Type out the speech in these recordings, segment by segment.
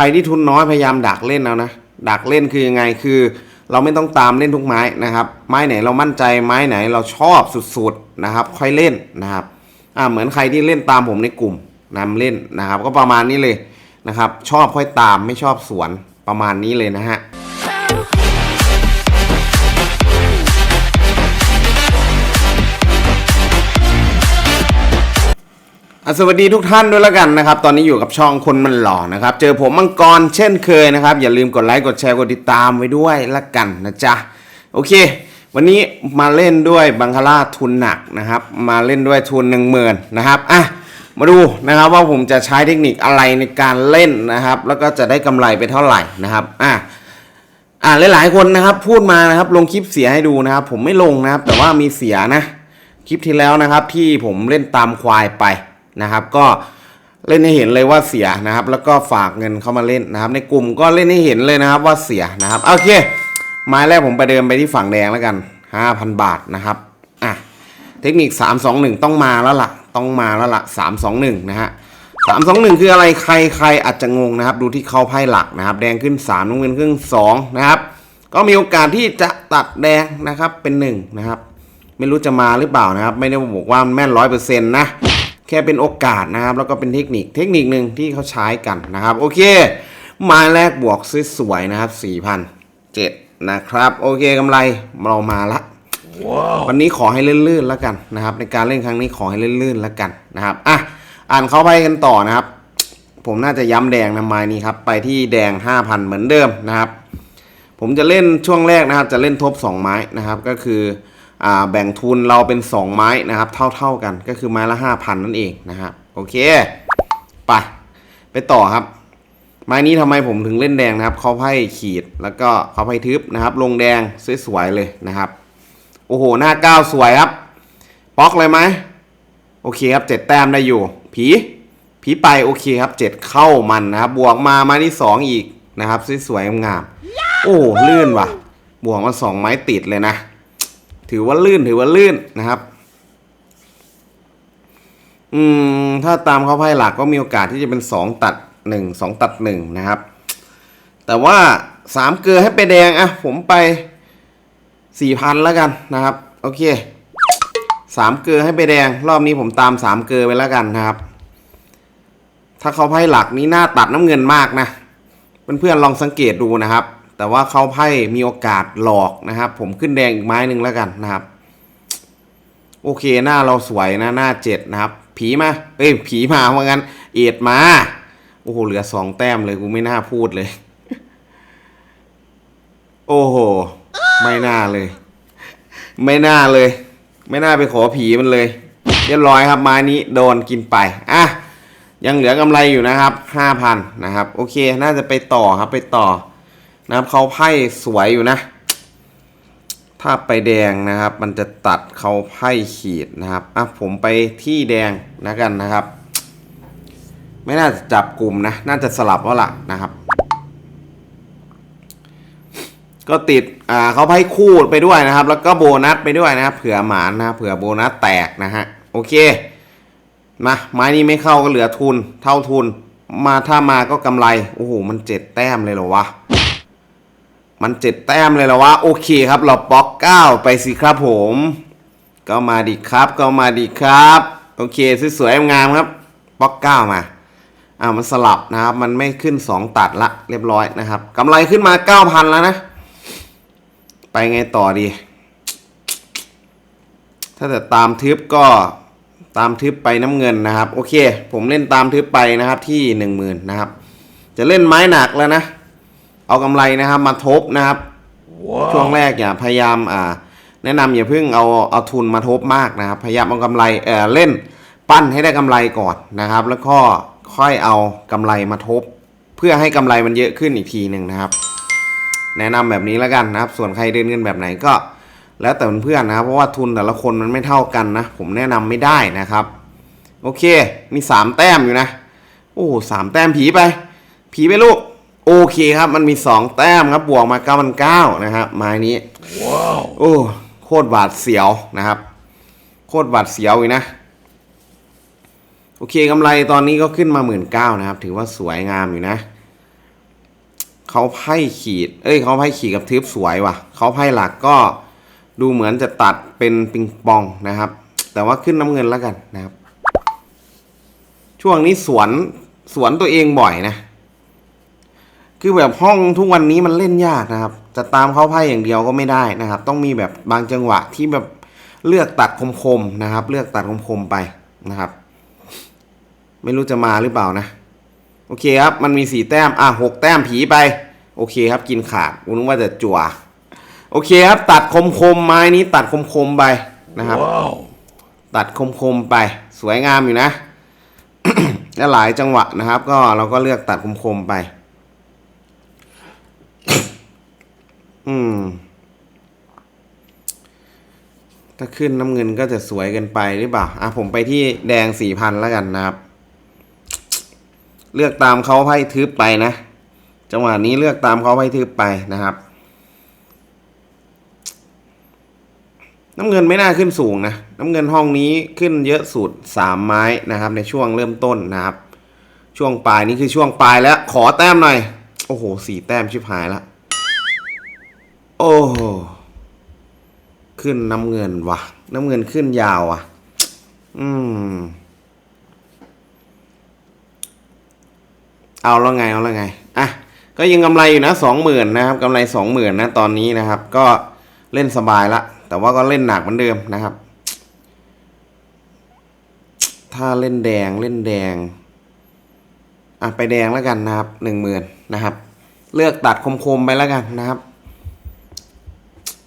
รที่ทุนน้อยพยายามดักเล่นเอานะ ดักเล่นคือยังไงคือ เราไม่ต้องตามเล่นทุกไม้นะครับ ไม้ไหนเรามั่นใจไม้ไหนเราชอบสุดๆนะครับ ค่อยเล่นนะครับอ่าเหมือนใครที่เล่นตามผมในกลุ่มนำเล่นนะครับ ก็ประมาณนี้เลยนะครับ ชอบค่อยตามไม่ชอบสวนประมาณนี้เลยนะฮะ สวัสดีทุกท่านด้วยแล้วกันนะครับ ตอนนี้อยู่กับช่องคนมันหล่อนะครับ เจอผมมังกรเช่นเคยนะครับ อย่าลืมกดไลค์กดแชร์กดติดตามไว้ด้วยละกันนะจ๊ะ โอเค วันนี้มาเล่นด้วยบังคาร่าทุนหนักนะครับ มาเล่นด้วยทุนหนึ่งหมื่นนะครับอะมาดูนะครับว่าผมจะใช้เทคนิคอะไรในการเล่นนะครับ แล้วก็จะได้กำไรไปเท่าไหร่นะครับอะอ่าหลายๆคนนะครับพูดมานะครับลงคลิปเสียให้ดูนะครับ ผมไม่ลงนะครับ แต่ว่ามีเสียนะ คลิปที่แล้วนะครับที่ผมเล่นตามควายไป นะครับ ก็เล่นให้เห็นเลยว่าเสียนะครับ แล้วก็ฝากเงินเข้ามาเล่นนะครับ ในกลุ่มก็เล่นให้เห็นเลยนะครับว่าเสียนะครับโอเคไม้แรกผมไปเดินไปที่ฝั่งแดงแล้วกัน 5,000 บาทนะครับอะเทคนิค 321 ต้องมาแล้วล่ะ ต้องมาแล้วล่ะ 321 นะฮะสามสองหนึ่งคืออะไรใครใครอาจจะงงนะครับ ดูที่เขาไพ่หลักนะครับ แดงขึ้นสามน้ำเงินขึ้นสองนะครับ ก็มีโอกาสที่จะตัดแดงนะครับเป็นหนึ่งนะครับ ไม่รู้จะมาหรือเปล่านะครับ ไม่ได้บอกว่าแม่นร้อยเปอร์เซ็นต์นะ แค่เป็นโอกาสนะครับ แล้วก็เป็นเทคนิคเทคนิคหนึ่งที่เขาใช้กันนะครับ โอเคไมาแรกบวกสวยๆนะครับสี่พันเจ็ดนะครับ โอเคกำไรเรามาละวันนี้ขอให้ลื่นๆแล้วกันนะครับ ในการเล่นครั้งนี้ขอให้ลื่นๆแล้วกันนะครับอะอ่านเข้าไปกันต่อนะครับ ผมน่าจะย้ำแดงนะไม้นี้ครับ ไปที่แดง 5,000 เหมือนเดิมนะครับ ผมจะเล่นช่วงแรกนะครับ จะเล่นทบ 2 ไม้นะครับ ก็คืออ่า แบ่งทุนเราเป็น 2 ไม้นะครับ เท่าๆกันก็คือไม้ละ 5,000 นั่นเองนะครับโอเคไปไปต่อครับ ไม้นี้ทำไมผมถึงเล่นแดงนะครับเขาไพ่ขีดแล้วก็เขาไพ่ทึบนะครับ ลงแดงสวยๆเลยนะครับ โอ้โหหน้าก้าวสวยครับป๊อกเลยไหมโอเคครับเจ็ดแต้มได้อยู่ ผีผีไปโอเคครับเจ็ดเข้ามันนะครับบวกมาไมาที่สองอีกนะครับสวยๆงามโอ้ลื่นว่ะ บวกมาสองไม้ติดเลยนะ ถือว่าลื่นถือว่าลื่นนะครับ อืมถ้าตามเขาไพ่หลักก็มีโอกาสที่จะเป็นสองตัดหนึ่งสองตัดหนึ่งนะครับ แต่ว่าสามเกลือให้ไปแดงอะผมไปสี่พันแล้วกันนะครับ โอเคสามเกลือให้ไปแดง รอบนี้ผมตามสามเกลือไปแล้วกันนะครับ ถ้าเขาไพ่หลักนี้หน้าตัดน้ำเงินมากนะเพื่อนๆลองสังเกตดูนะครับ แต่ว่าเขาไพ่มีโอกาสหลอกนะครับ ผมขึ้นแดงอีกไม้หนึ่งแล้วกันนะครับ โอเคหน้าเราสวยนะหน้าเจ็ดนะครับ ผีมาเอ้ยผีมาว่างั้น เอ็ดมา โอ้โหเหลือสองแต้มเลยกูไม่น่าพูดเลย โอ้โห ไม่น่าเลย ไม่น่าเลย ไม่น่าไปขอผีมันเลย เรียบร้อยครับไม้นี้โดนกินไปอะยังเหลือกำไรอยู่นะครับห้าพันนะครับ โอเค น่าจะไปต่อครับไปต่อ นะครับเขาไพ่สวยอยู่นะ ถ้าไปแดงนะครับ มันจะตัดเขาไพ่ขีดนะครับอะผมไปที่แดงนะกันนะครับ ไม่น่าจะจับกลุ่มนะ น่าจะสลับแล้วล่ะนะครับ ก็ติดอ่าเขาให้คู่ไปด้วยนะครับ แล้วก็โบนัสไปด้วยนะครับ เผื่อหมานนะเผื่อโบนัสแตกนะฮะโอเคมาไม้นี้ไม่เข้าก็เหลือทุน เท่าทุน มาถ้ามาก็กำไร โอ้โห มันเจ็ดแต้มเลยเหรอวะ มันเจ็ดแต้มเลยเหรอวะโอเคครับเราบล็อกเก้าไปสิครับผม ก็มาดีครับก็มาดีครับ โอเคสวยๆงามครับบล็อกเก้ามาอ่ามันสลับนะครับ มันไม่ขึ้นสองตัดละเรียบร้อยนะครับกำไรขึ้นมาเก้าพันแล้วนะ ไปไงต่อดี ถ้าจะตามทึบก็ตามทึบไปน้ำเงินนะครับ โอเค ผมเล่นตามทึบไปนะครับที่หนึ่งหมื่นนะครับ จะเล่นไม้หนักแล้วนะ เอากำไรนะครับมาทบนะครับช่วงแรกอย่าพยายามอ่าแนะนำอย่าเพิ่งเอาเอาทุนมาทบมากนะครับ พยายามเอากำไรเออเล่นปั้นให้ได้กำไรก่อนนะครับ แล้วก็ค่อยเอากำไรมาทบ เพื่อให้กำไรมันเยอะขึ้นอีกทีหนึ่งนะครับ แนะนำแบบนี้แล้วกันนะครับ ส่วนใครเดินเงินแบบไหนก็ แล้วแต่เพื่อนๆนะครับเพราะว่าทุนแต่ละคนมันไม่เท่ากันนะ ผมแนะนำไม่ได้นะครับ โอเค มีสามแต้มอยู่นะ โอ้สามแต้มผีไป ผีไปลูก โอเคครับ มันมีสองแต้มครับ บวกมาเก้าพันเก้านะครับไม้นี้โอ้โคตรหวาดเสียวนะครับ โคตรหวาดเสียวอีกนะ โอเคกำไรตอนนี้ก็ขึ้นมาหมื่นเก้านะครับ ถือว่าสวยงามอยู่นะ เขาไพ่ขีด เอ้ยเขาไพ่ขีดกับทึบสวยว่ะ เขาไพ่หลักก็ดูเหมือนจะตัดเป็นปิงปองนะครับ แต่ว่าขึ้นน้ำเงินแล้วกันนะครับ ช่วงนี้สวนสวนตัวเองบ่อยนะ คือแบบห้องทุกวันนี้มันเล่นยากนะครับ จะตามเขาไพ่อย่างเดียวก็ไม่ได้นะครับ ต้องมีแบบบางจังหวะที่แบบเลือกตัดคมๆนะครับ เลือกตัดคมๆไปนะครับ ไม่รู้จะมาหรือเปล่านะ โอเคครับ มันมีสี่แต้ม อะหกแต้มผีไป โอเคครับ กินขาดกูนึกว่าจะจั่ว โอเคครับ ตัดคมคมๆไม้นี้ตัดคมคมๆไปนะครับตัดคมคมๆไป สวยงามอยู่นะและหลายจังหวะนะครับ ก็เราก็เลือกตัดคมคมๆไป อืม ถ้าขึ้นน้ำเงินก็จะสวยเกินไปหรือเปล่า อะผมไปที่แดงสี่พันแล้วกันนะครับ เลือกตามเขาไพ่ทึบไปนะ จังหวะนี้เลือกตามเขาไพ่ทึบไปนะครับ น้ำเงินไม่น่าขึ้นสูงนะ น้ำเงินห้องนี้ขึ้นเยอะสุดสามไม้นะครับ ในช่วงเริ่มต้นนะครับ ช่วงปลายนี่คือช่วงปลายแล้ว ขอแต้มหน่อย โอ้โหสี่แต้มชิบหายละ โอ้ขึ้นน้ำเงินว่ะน้ำเงินขึ้นยาวอะ อืม เอาแล้วไงเอาแล้วไงอะก็ยังกำไรอยู่นะสองหมื่นนะครับกำไรสองหมื่นนะตอนนี้นะครับ ก็เล่นสบายละแต่ว่าก็เล่นหนักเหมือนเดิมนะครับ ถ้าเล่นแดงเล่นแดง อะไปแดงแล้วกันนะครับหนึ่งหมื่นนะครับ เลือกตัดคมๆไปแล้วกันนะครับ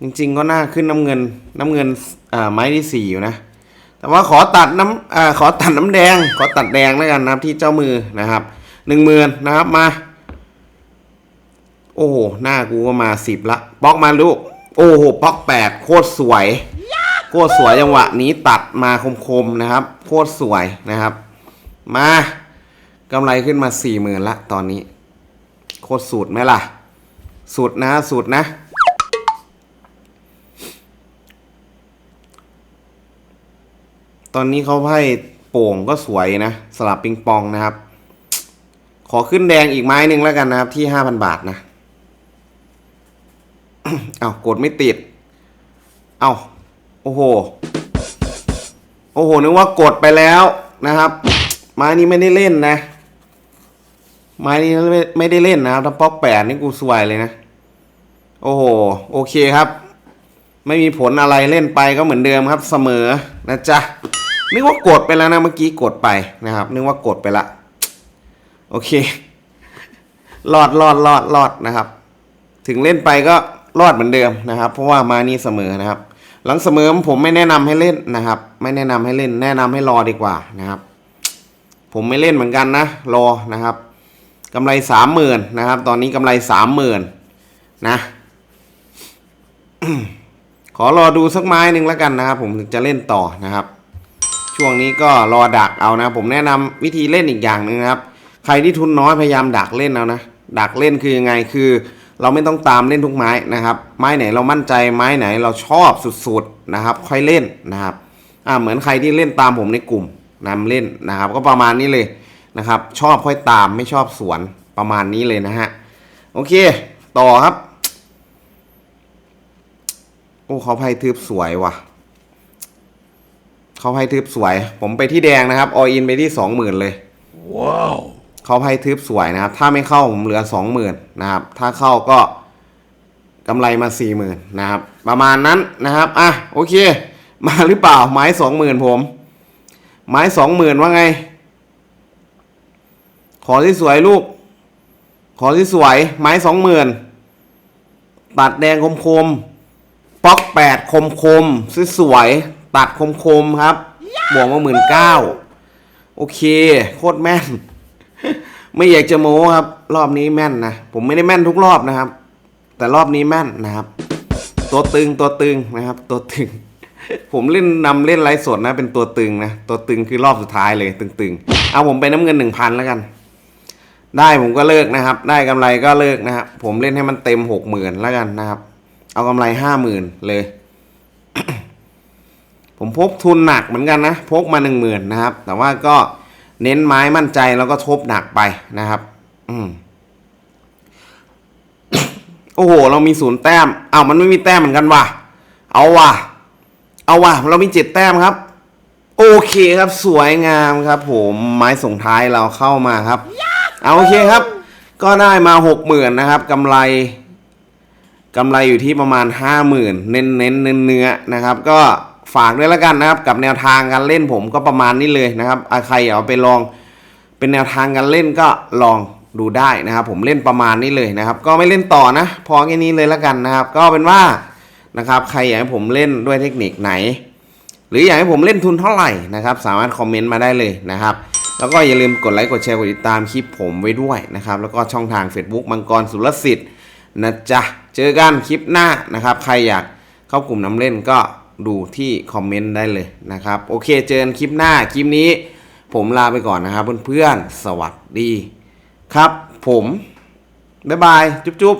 จริงๆก็น่าขึ้นน้ำเงินน้ำเงินอ่าไม้ที่สี่อยู่นะ แต่ว่าขอตัดน้ำอ่าขอตัดน้ำแดง ขอตัดแดงแล้วกันนะครับที่เจ้ามือนะครับหนึ่งหมื่นนะครับมา โอ้โหหน้ากูก็มาสิบละบล็อกมาลูก โอ้โหบล็อกแปดโคตรสวยโคตรสวยจังหวะนี้ตัดมาคมๆนะครับ โคตรสวยนะครับ มากำไรขึ้นมาสี่หมื่นละตอนนี้ โคตรสุดไหมล่ะสุดนะสุดนะ ตอนนี้เขาให้โป่งก็สวยนะ สลับปิงปองนะครับ ขอขึ้นแดงอีกไม้หนึ่งแล้วกันนะครับ ที่ห้าพันบาทนะเอากดไม่ติด เอาโอ้โห โอ้โห นึกว่ากดไปแล้วนะครับ ไม้นี้ไม่ได้เล่นนะ ไม้นี้ไม่ไม่ได้เล่นนะครับถ้าป๊อกแปดนี่กูสวยเลยนะ โอ้โห โอเคครับ ไม่มีผลอะไรเล่นไปก็เหมือนเดิมครับเสมอนะจ๊ะ นึกว่ากดไปแล้วนะเมื่อกี้กดไปนะครับ นึกว่ากดไปละ โอเครอดรอดรอดรอดนะครับ ถึงเล่นไปก็รอดเหมือนเดิมนะครับ เพราะว่ามานี่เสมอนะครับ หลังเสมอผมไม่แนะนำให้เล่นนะครับ ไม่แนะนำให้เล่น แนะนำให้รอดีกว่านะครับ ผมไม่เล่นเหมือนกันนะรอนะครับกำไรสามหมื่นนะครับ ตอนนี้กำไรสามหมื่นนะขอรอดูสักไม้หนึ่งแล้วกันนะครับ ผมถึงจะเล่นต่อนะครับ ช่วงนี้ก็รอดักเอานะ ผมแนะนำวิธีเล่นอีกอย่างหนึ่งนะครับ ใครที่ทุนน้อยพยายามดักเล่นเอานะดักเล่นคือยังไงคือ เราไม่ต้องตามเล่นทุกไม้นะครับ ไม้ไหนเรามั่นใจไม้ไหนเราชอบสุดๆนะครับ ค่อยเล่นนะครับอ่าเหมือนใครที่เล่นตามผมในกลุ่มนำเล่นนะครับ ก็ประมาณนี้เลยนะครับ ชอบค่อยตามไม่ชอบสวนประมาณนี้เลยนะฮะโอเค ต่อครับ โอ้เขาไพ่ทึบสวยว่ะ เขาไพ่ทึบสวย ผมไปที่แดงนะครับออินไปที่สองหมื่นเลยว้าวเขาไพ่ทึบสวยนะครับ ถ้าไม่เข้าผมเหลือสองหมื่นนะครับ ถ้าเข้าก็กำไรมาสี่หมื่นนะครับ ประมาณนั้นนะครับอะโอเค มาหรือเปล่าไม้สองหมื่นผม ไม้สองหมื่นว่าไง ขอที่สวยลูก ขอที่สวย ไม้สองหมื่นตัดแดงคมคมๆป๊อกแปดคมคมๆสวยๆ ตัดคมคมๆครับ บวกมาหมื่นเก้าโอเค โคตรแม่น ไม่อยากจะโม้ครับ รอบนี้แม่นนะ ผมไม่ได้แม่นทุกรอบนะครับ แต่รอบนี้แม่นนะครับ ตัวตึงตัวตึงนะครับ ตัวตึง ผมเล่นนำเล่นไลฟ์สดนะ เป็นตัวตึงนะ ตัวตึงคือรอบสุดท้ายเลยตึงๆ เอาผมไปน้ำเงินหนึ่งพันแล้วกัน ได้ผมก็เลิกนะครับ ได้กำไรก็เลิกนะครับ ผมเล่นให้มันเต็มหกหมื่นแล้วกันนะครับ เอากำไรห้าหมื่นเลย ผมพกทุนหนักเหมือนกันนะ พกมาหนึ่งหมื่นนะครับ แต่ว่าก็เน้นไม้มั่นใจแล้วก็ทบหนักไปนะครับ อืมโอ้โห เรามีศูนย์แต้ม เอ้ามันไม่มีแต้มเหมือนกันว่ะ เอาว่ะ เอาว่ะ เรามีเจ็ดแต้มครับ โอเคครับ สวยงามครับ ผมไม้ส่งท้ายเราเข้ามาครับ เอาโอเคครับ ก็ได้มาหกหมื่นนะครับกำไรกำไรอยู่ที่ประมาณห้าหมื่นเน้นเน้นเนื้อนะครับ ก็ ฝากด้วยแล้วกันนะครับ กับแนวทางการเล่นผมก็ประมาณนี้เลยนะครับใครอยากเอาไปลอง เป็นแนวทางการเล่นก็ลองดูได้นะครับ ผมเล่นประมาณนี้เลยนะครับ ก็ไม่เล่นต่อนะพอแค่นี้เลยแล้วกันนะครับ ก็เป็นว่านะครับ ใครอยากให้ผมเล่นด้วยเทคนิคไหน หรืออยากให้ผมเล่นทุนเท่าไหร่นะครับ สามารถคอมเมนต์มาได้เลยนะครับแล้วก็อย่าลืมกดไลค์กดแชร์กดติดตามคลิปผมไว้ด้วยนะครับ แล้วก็ช่องทาง Facebook มังกรสุรสิทธิ์นะจ๊ะ เจอกันคลิปหน้านะครับ ใครอยากเข้ากลุ่มน้ำเล่นก็ ดูที่คอมเมนต์ได้เลยนะครับโอเคเจอกันคลิปหน้าคลิปนี้ ผมลาไปก่อนนะครับเพื่อนๆสวัสดีครับ ผมบ๊ายบายจุ๊บ